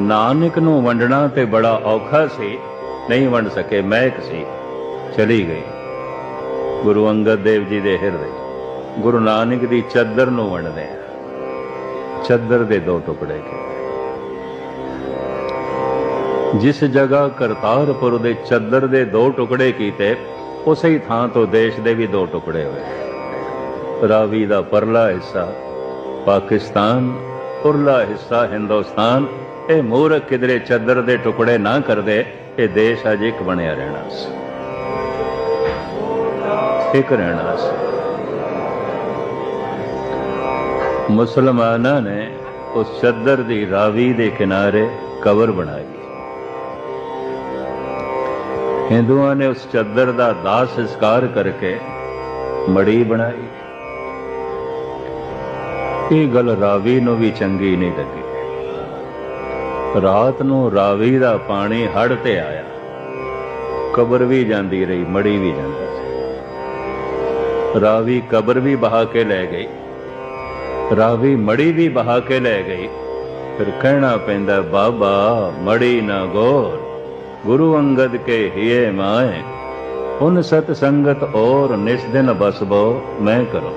ਨਾਨਕ ਨੂੰ ਵੰਡਣਾ ਤੇ ਬੜਾ ਔਖਾ ਸੀ। ਨਹੀਂ ਵੰਡ ਸਕੇ ਮਹਿਕ ਸੀ। ਚਲੀ ਗਈ। ਗੁਰੂ ਅੰਗਦ ਦੇਵ ਜੀ ਦੇ ਹਿਰਦੇ ਗੁਰੂ ਨਾਨਕ ਦੀ ਚਾਦਰ ਨੂੰ ਵੰਡਦੇ ਆ ਚਾਦਰ ਦੇ ਦੋ ਟੁਕੜੇ ਕੀਤੇ। ਜਿਸ ਜਗ੍ਹਾ ਕਰਤਾਰਪੁਰ ਦੇ ਚਾਦਰ ਦੇ ਦੋ ਟੁਕੜੇ ਕੀਤੇ, ਉਸੇ ਹੀ ਥਾਂ ਤੋਂ ਦੇਸ਼ ਦੇ ਵੀ ਦੋ ਟੁਕੜੇ ਹੋਏ। ਰਾਵੀ ਦਾ ਪਰਲਾ ਹਿੱਸਾ ਪਾਕਿਸਤਾਨ, ਉਰਲਾ ਹਿੱਸਾ ਹਿੰਦੁਸਤਾਨ ਇਹ ਮੂਰਖ ਕਿਧਰੇ ਚੱਦਰ ਦੇ ਟੁਕੜੇ ਨਾ ਕਰਦੇ, ਇਹ ਦੇਸ਼ ਅਜੇ ਇੱਕ ਬਣਿਆ ਰਹਿਣਾ ਸੀ। ਇੱਕ ਰਹਿਣਾ ਸੀ। ਮੁਸਲਮਾਨਾਂ ਨੇ ਉਸ ਚੱਦਰ ਦੀ ਰਾਵੀ ਦੇ ਕਿਨਾਰੇ ਕਬਰ ਬਣਾਈ। ਹਿੰਦੂਆਂ ਨੇ ਉਸ ਚੱਦਰ ਦਾ ਦਾਸ ਸੰਸਕਾਰ ਕਰਕੇ ਮੜੀ ਬਣਾਈ। ਇਹ ਗੱਲ ਰਾਵੀ ਨੂੰ ਵੀ ਚੰਗੀ ਨਹੀਂ ਲੱਗੀ। ਰਾਤ ਨੂੰ ਰਾਵੀ ਦਾ ਪਾਣੀ ਹੜ ਤੇ ਆਇਆ। ਕਬਰ ਵੀ ਜਾਂਦੀ ਰਹੀ, ਮੜੀ ਵੀ ਜਾਂਦੀ ਸੀ। ਰਾਵੀ ਕਬਰ ਵੀ ਬਹਾ ਕੇ ਲੈ ਗਈ। ਰਾਵੀ ਮੜੀ ਵੀ ਬਹਾ ਕੇ ਲੈ ਗਈ। ਫਿਰ ਕਹਿਣਾ ਪੈਂਦਾ, ਬਾਬਾ, ਮੜੀ ਨਾ ਗੋਰ, ਗੁਰੂ ਅੰਗਦ ਕੇ ਹੀਏ ਮਾਏ। ਉਨ ਸਤ ਸੰਗਤ ਔਰ ਨਿਸ ਦਿਨ ਬਸਬੋ ਮੈਂ ਕਰੋ।